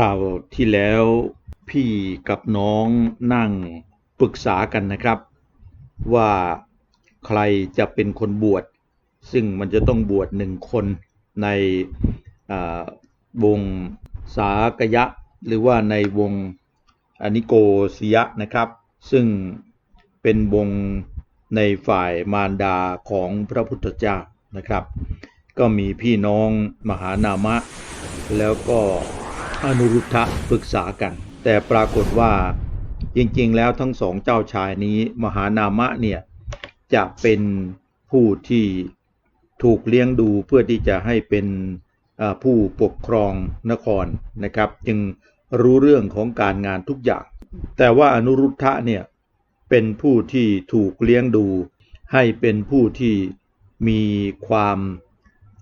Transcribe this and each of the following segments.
คราวที่แล้วพี่กับน้องนั่งปรึกษากันนะครับ ว่าใครจะเป็นคนบวช ซึ่งมันจะต้องบวชหนึ่งคนในวงสากยะ หรือว่าในวงอนิโกศิยะนะครับ ซึ่งเป็นวงในฝ่ายมารดาของพระพุทธเจ้านะครับ ก็มีพี่น้องมหานามะ แล้วก็ อนุรุทธะปรึกษากัน แต่ปรากฏว่าจริงๆ แล้วทั้งสองเจ้าชายนี้มหานามะเนี่ยจะเป็นผู้ที่ถูกเลี้ยงดูเพื่อที่จะให้เป็นผู้ปกครองนครนะครับ จึงรู้เรื่องของการงานทุกอย่าง แต่ว่าอนุรุทธะเนี่ยเป็นผู้ที่ถูกเลี้ยงดู ให้เป็นผู้ที่มีความ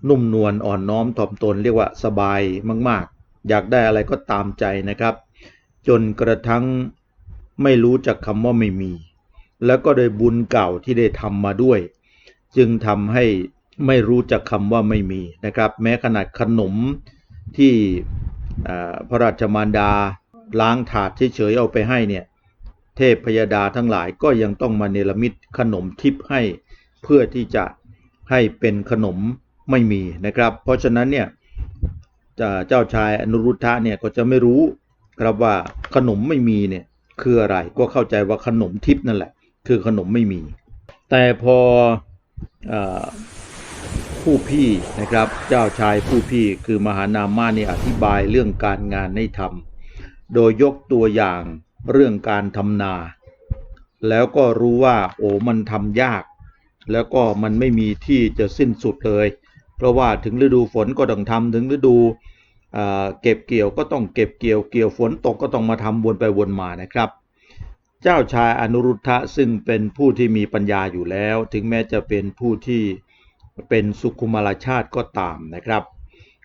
นุ่มนวลอ่อนน้อมถ่อมตนเรียกว่าสบายมากๆ อยากได้อะไรก็ตามใจนะครับ จนกระทั่งไม่รู้จักคำว่าไม่มี แล้วก็โดยบุญเก่าที่ได้ทำมาด้วย จึงทำให้ไม่รู้จักคำว่าไม่มีนะครับ แม้ขนาดขนมที่พระราชมารดาล้างถาดเฉยๆเอาไปให้เนี่ยเทพพยดาทั้งหลายก็ยังต้องมาเนรมิตขนมทิพย์ให้ เพื่อที่จะให้เป็นขนมไม่มีนะครับ เพราะฉะนั้นเนี่ย เจ้าชายอนุรุทธะเนี่ยก็จะไม่รู้ครับว่าขนมไม่มีเนี่ยคืออะไรก็เข้าใจว่าขนมทิพนั่นแหละ คือขนมไม่มี แต่พอออผู้พี่นะครับเจ้าชายผู้พี่คือมหานามาเนี่ยอธิบายเรื่องการงานให้ทำโดยยกตัวอย่างเรื่องการทำนา แล้วก็รู้ว่าโอ้มันทำยาก แล้วก็มันไม่มีที่จะสิ้นสุดเลย เพราะว่าถึงฤดูฝนก็ต้องทำถึงฤดูเก็บเกี่ยวก็ต้องเก็บเกี่ยวเกี่ยวฝนตกก็ต้องมาทำวนไปวนมานะครับ เจ้าชายอนุรุทธะซึ่งเป็นผู้ที่มีปัญญาอยู่แล้ว ถึงแม้จะเป็นผู้ที่เป็นสุขุมารชาติก็ตามนะครับ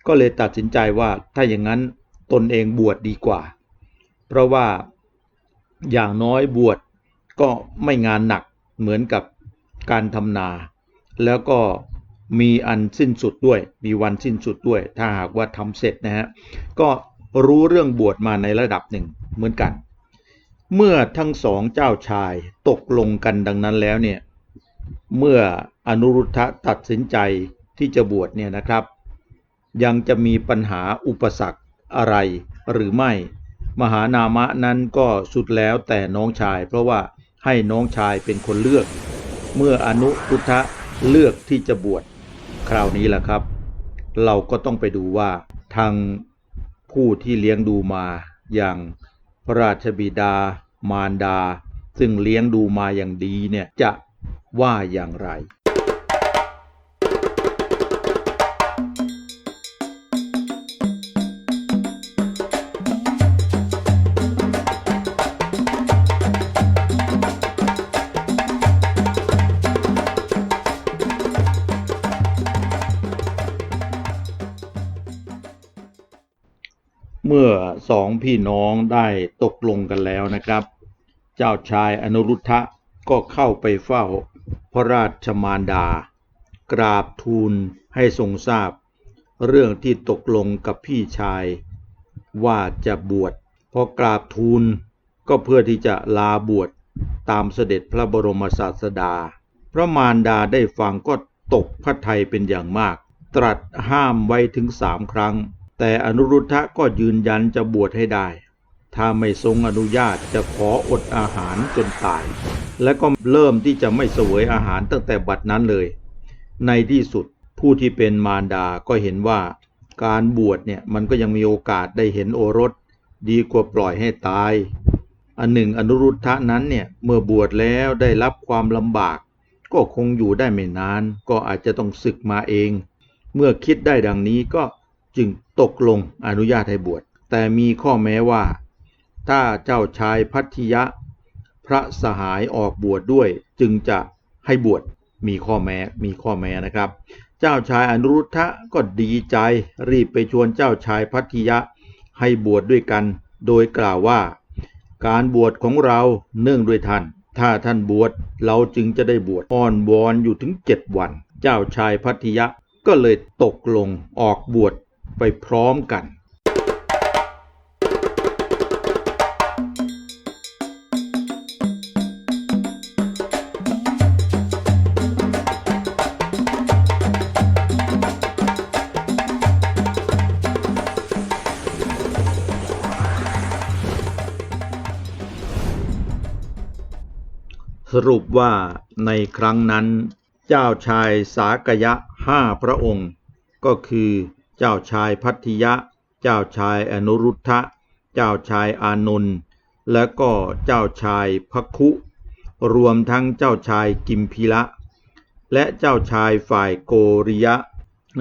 ก็เลยตัดสินใจว่าถ้าอย่างนั้นตนเองบวชดีกว่า เพราะว่าอย่างน้อยบวชก็ไม่งานหนักเหมือนกับการทำนา แล้วก็ มีอันสิ้นสุดด้วย มีวันสิ้นสุดด้วย ถ้าหากว่าทำเสร็จนะฮะก็รู้เรื่องบวชมาในระดับหนึ่งเหมือนกัน เมื่อทั้งสองเจ้าชายตกลงกันดังนั้นแล้วเนี่ยเมื่ออนุรุทธะตัดสินใจที่จะบวชเนี่ยนะครับ ยังจะมีปัญหาอุปสรรคอะไรหรือไม่ มหานามะนั้นก็สุดแล้วแต่น้องชาย เพราะว่าให้น้องชายเป็นคนเลือก เมื่ออนุรุทธะเลือกที่จะบวช คราวนี้แหละครับ เราก็ต้องไปดูว่าทางผู้ที่เลี้ยงดูมาอย่างพระราชบิดา มารดา ซึ่งเลี้ยงดูมาอย่างดีเนี่ยจะว่าอย่างไร มื่อสองพี่น้องได้ตกลงกันแล้วนะครับ เจ้าชายอนุรุทธะก็เข้าไปเฝ้าพระราชมารดา กราบทูลให้ทรงทราบ เรื่องที่ตกลงกับพี่ชาย ว่าจะบวชพอกราบทูลก็เพื่อที่จะลาบวชตามเสด็จพระบรมศาสดา พระมารดาได้ฟังก็ตกพระทัยเป็นอย่างมาก ตรัสห้ามไว้ถึงสามครั้ง แต่อนุรุทธะก็ยืนยันจะบวชให้ได้ ถ้าไม่ทรงอนุญาตจะขออดอาหารจนตาย และก็เริ่มที่จะไม่เสวยอาหารตั้งแต่บัดนั้นเลย ในที่สุดผู้ที่เป็นมารดาก็เห็นว่า การบวชเนี่ยมันก็ยังมีโอกาสได้เห็นโอรส ดีกว่าปล่อยให้ตาย อันหนึ่งอนุรุทธะนั้นเนี่ยเมื่อบวชแล้วได้รับความลำบาก ก็คงอยู่ได้ไม่นาน ก็อาจจะต้องศึกมาเอง เมื่อคิดได้ดังนี้ก็ จึงตกลงอนุญาตให้บวช แต่มีข้อแม้ว่า ถ้าเจ้าชายพัทยะ พระสหายออกบวชดด้วย จึงจะให้บวชมีข้อแม้มีข้อแม้นะครับ เจ้าชายอนุรุทธะก็ดีใจรีบไปชวนเจ้าชายพัทยะให้บวชดด้วยกัน โดยกล่าวว่า การบวชของเราเนื่องด้วยท่าน ถ้าท่านบวชเราจึงจะได้บวชอ้อนวอนอยู่ถึงเจ็ดวัน เจ้าชายพัทยะก็เลยตกลงออกบวช ไปพร้อมกัน สรุปว่าในครั้งนั้น เจ้าชายสากยะห้าพระองค์ ก็คือ เจ้าชายพัทยะ เจ้าชายอนุรุทธะ เจ้าชายอานนท์และก็เจ้าชายพักคุ รวมทั้งเจ้าชายกิมพิละ และเจ้าชายฝ่ายโกริยะ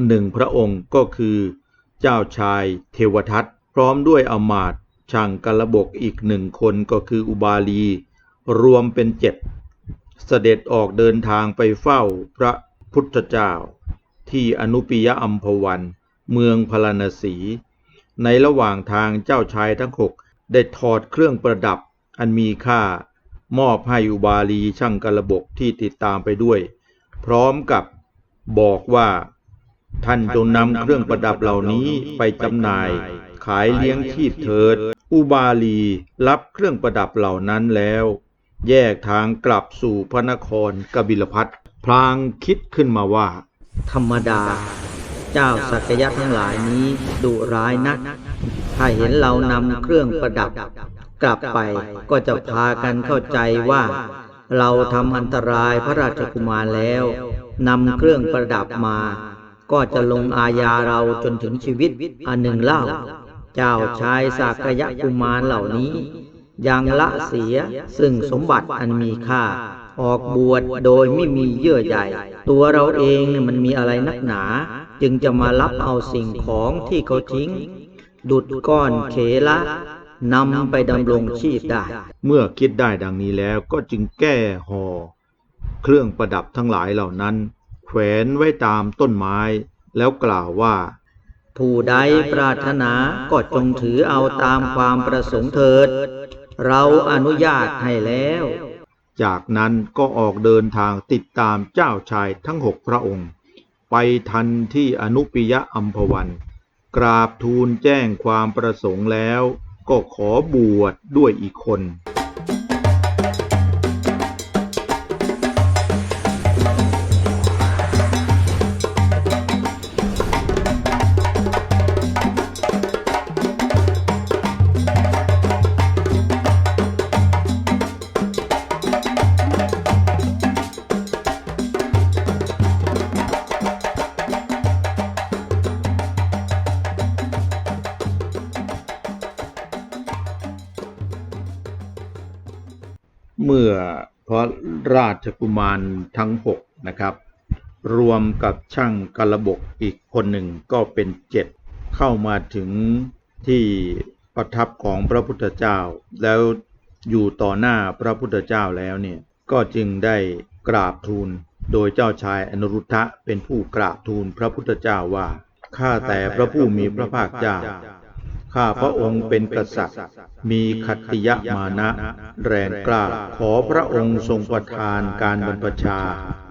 หนึ่งพระองค์ก็คือ เจ้าชายเทวทัตพร้อมด้วยอมาตช่างกระบกอีกหนึ่งคนก็คืออุบาลี รวมเป็นเจ็ดเสด็จออกเดินทางไปเฝ้าพระพุทธเจ้า ที่อนุปิยอัมพวัน เมืองพาราณสี ในระหว่างทางเจ้าชายทั้งหกได้ถอดเครื่องประดับอันมีค่า มอบให้อุบาลีช่างกระบกที่ติดตามไปด้วย พร้อมกับบอกว่า ท่านจงนำเครื่องประดับเหล่านี้ไปจำหน่าย ขายเลี้ยงชีพเถิด อุบาลีรับเครื่องประดับเหล่านั้นแล้ว แยกทางกลับสู่พระนครกบิลพัทพลางคิดขึ้นมาว่า ธรรมดา เจ้าสักยะทั้งหลายนี้ดุร้ายนัก ถ้าเห็นเรานำเครื่องประดับ กลับไปก็จะพากันเข้าใจว่า เราทำอันตรายพระราชกุมารแล้วนำเครื่องประดับมา ก็จะลงอาญาเราจนถึงชีวิตอันหนึ่งเล่า เจ้าชายสักยะกุมารเหล่านี้ ยังละเสียซึ่งสมบัติอันมีค่าออกบวชโดยไม่มีเยื่อใยตัวเราเองมันมีอะไรนักหนา จึงจะมารับเอาสิ่งของที่เขาทิ้ง ดุดก้อนเขละนำไปดำรงชีพได้ เมื่อคิดได้ดังนี้แล้วก็จึงแก้ห่อเครื่องประดับทั้งหลายเหล่านั้น แขวนไว้ตามต้นไม้ แล้วกล่าวว่า ผู้ใดปรารถนาก็จงถือเอาตามความประสงค์เถิด เราอนุญาตให้แล้ว จากนั้นก็ออกเดินทางติดตามเจ้าชายทั้งหกพระองค์ ไปทันที่อนุปิยะอัมพวัน กราบทูลแจ้งความประสงค์แล้ว ก็ขอบวชดด้วยอีกคน ราชกุมารทั้งหกนะครับ รวมกับช่างกระบกอีกคนหนึ่งก็เป็นเจ็ดเข้ามาถึงที่ประทับของพระพุทธเจ้า แล้วอยู่ต่อหน้าพระพุทธเจ้าแล้วเนี่ยก็จึงได้กราบทูล โดยเจ้าชายอนุรุทธะเป็นผู้กราบทูลพระพุทธเจ้าว่าข้าแต่พระผู้มีพระภาคเจ้า ข้าพระองค์เป็นกษัตริย์ มีขัตติยมานะ แรงกล้า ขอพระองค์ทรงประทานการบรรพชา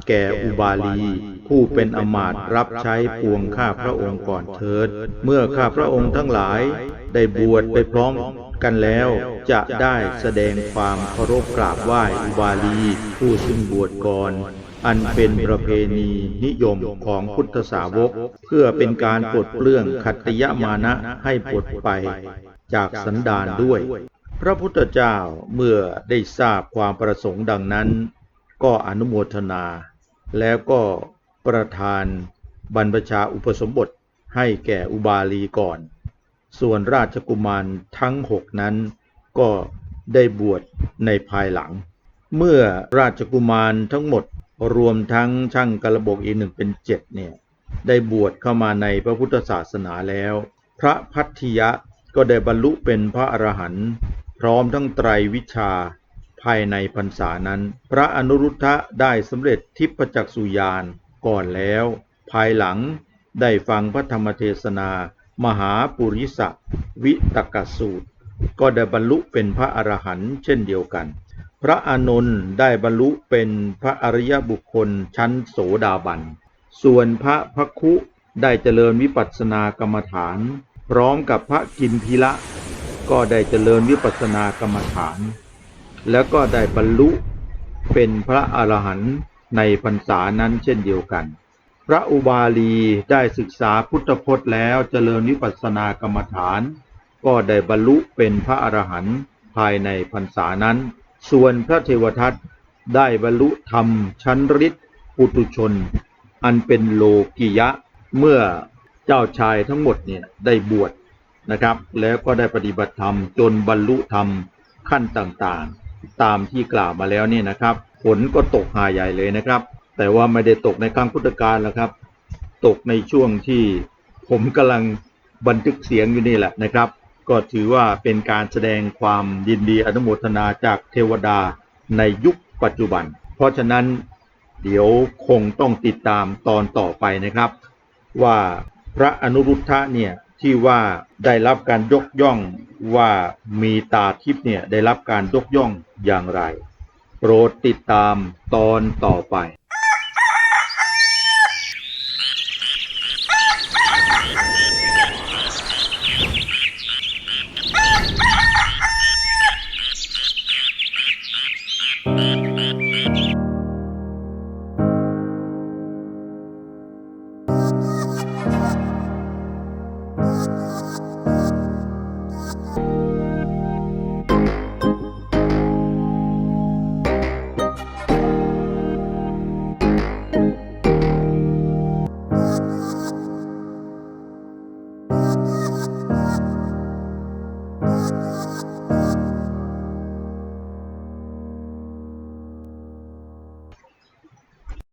แก่อุบาลี ผู้เป็นอมาตรับใช้ปวงข้าพระองค์ก่อนเถิด เมื่อข้าพระองค์ทั้งหลาย ได้บวชไปพร้อมกันแล้วจะได้แสดงความเคารพกราบไหว้อุบาลี ผู้ซึ่งบวชก่อน อันเป็นประเพณีนิยมของพุทธสาวก เพื่อเป็นการปลดเปลื้องขัตยมานะให้ปลดไปจากสันดานด้วย พระพุทธเจ้าเมื่อได้ทราบความประสงค์ดังนั้น ก็อนุโมทนา แล้วก็ประทานบรรพชาอุปสมบทให้แก่อุบาลีก่อน ส่วนราชกุมารทั้งหกนั้น ก็ได้บวชในภายหลัง เมื่อราชกุมารทั้งหมด รวมทั้งช่างกระบกอีกหนึ่งเป็นเจ็ดเนี่ยได้บวชเข้ามาในพระพุทธศาสนาแล้ว พระพัทธิยะก็ได้บรรลุเป็นพระอรหันต์พร้อมทั้งไตรวิชาภายในพรรษานั้น พระอนุรุทธะได้สำเร็จทิพจักสุญาณก่อนแล้ว ภายหลังได้ฟังพระธรรมเทศนา มหาปุริสวิตกสูตร ก็ได้บรรลุเป็นพระอรหันต์เช่นเดียวกัน พระอานนท์ได้บรรลุเป็นพระอริยบุคคลชั้นโสดาบัน ส่วนพระพักคุได้เจริญวิปัสสนากรรมฐาน พร้อมกับพระกิมพีละ ก็ได้เจริญวิปัสสนากรรมฐาน แล้วก็ได้บรรลุเป็นพระอรหันต์ในพรรษานั้นเช่นเดียวกัน พระอุบาลีได้ศึกษาพุทธพจน์แล้วเจริญวิปัสสนากรรมฐาน ก็ได้บรรลุเป็นพระอรหันต์ภายในพรรษานั้น ส่วนพระเทวทัตได้บรรลุธรรมชั้นฤทธิ์ปุตุชน อันเป็นโลกิยะเมื่อเจ้าชายทั้งหมดเนี่ยได้บวชนะครับ แล้วก็ได้ปฏิบัติธรรมจนบรรลุธรรมขั้นต่างๆ ตามที่กล่าวมาแล้วเนี่ยนะครับ ผลก็ตกหาใหญ่เลยนะครับ แต่ว่าไม่ได้ตกในครั้งพุทธกาลแล้วครับ ตกในช่วงที่ผมกำลังบันทึกเสียงอยู่นี่แหละนะครับ ก็ถือว่าเป็นการแสดงความยินดีอนุโมทนาจากเทวดาในยุคปัจจุบัน เพราะฉะนั้นเดี๋ยวคงต้องติดตามตอนต่อไปนะครับ ว่าพระอนุรุทธะเนี่ยที่ว่าได้รับการยกย่องว่ามีตาทิพย์เนี่ยได้รับการยกย่องอย่างไร โปรดติดตามตอนต่อไป